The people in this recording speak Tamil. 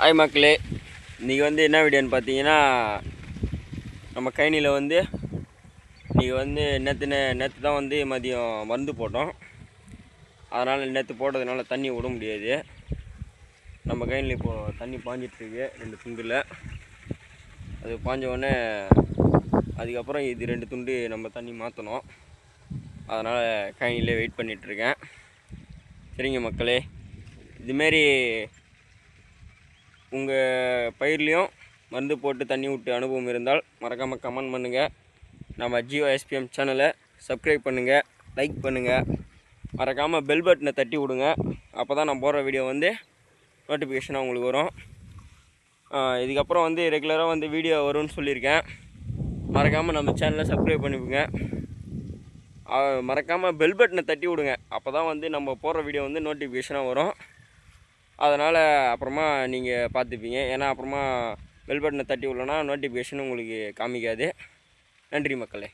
ஹாய் மக்களே. இன்றைக்கி வந்து என்ன வீடியோன்னு பார்த்தீங்கன்னா நம்ம கைனியில் வந்து இன்றைக்கி வந்து நேற்று நேற்று தான் வந்து மதியம் மருந்து போட்டோம். அதனால் நேற்று போட்டதுனால தண்ணி விட முடியாது. நம்ம கைனில் இப்போது தண்ணி பாஞ்சிட்ருக்கு ரெண்டு துண்டில். அது பாஞ்ச உடனே அதுக்கப்புறம் இது ரெண்டு துண்டு நம்ம தண்ணி மாற்றணும் அதனால் கைனிலே வெயிட் பண்ணிகிட்ருக்கேன் சரிங்க மக்களே. இதுமாரி உங்கள் பயிர்லேயும் மருந்து போட்டு தண்ணி விட்டு அனுபவம் இருந்தால் மறக்காமல் கமெண்ட் பண்ணுங்கள் நம்ம ஜியோ எஸ்பிஎம் சேனலை சப்ஸ்கிரைப் பண்ணுங்கள் லைக் பண்ணுங்கள் மறக்காமல் பெல் பட்டனை தட்டி விடுங்க. அப்போ தான் நான் போடுற வீடியோ வந்து நோட்டிஃபிகேஷனாக உங்களுக்கு வரும். இதுக்கப்புறம் வந்து ரெகுலராக வந்து வீடியோ வரும்னு சொல்லியிருக்கேன். மறக்காமல் நம்ம சேனலை சப்ஸ்கிரைப் பண்ணிவிடுங்க மறக்காமல் பெல் பட்டனை தட்டி விடுங்க. அப்போ தான் வந்து நம்ம போடுற வீடியோ வந்து நோட்டிஃபிகேஷனாக வரும். அதனால் அப்புறமா நீங்கள் பார்த்துப்பீங்க. ஏன்னா அப்புறமா பெல் பட்டனை தட்டி விட்லன்னா நோட்டிஃபிகேஷன் உங்களுக்கு காமிக்காது. நன்றி மக்களே.